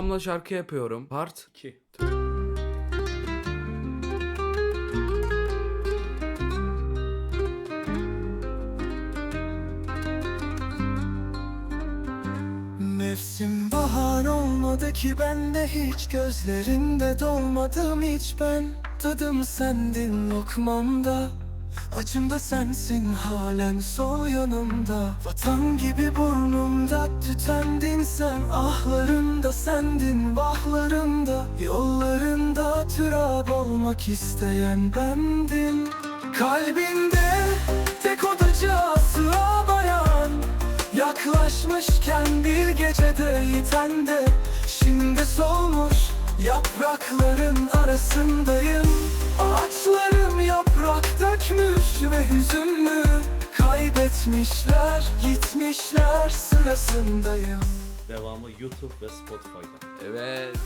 Babamla şarkı yapıyorum. Part 2. Mevsim bahar olmadı ki bende hiç Gözlerinde dolmadım hiç ben Tadım sendin lokmamda Acımda sensin halen sol yanımda Vatan gibi burnumda sendin vahlarımda Yollarında türab olmak isteyen bendim. Kalbinde tek odacı sığamayan Yaklaşmışken bir gecede yitende Şimdi solmuş yaprakların arasındayım. Ağaçlarım yaprak dökmüş ve hüzünlü Kaybetmişler gitmişler sırasındayım Devamı YouTube ve Spotify'da. Evet.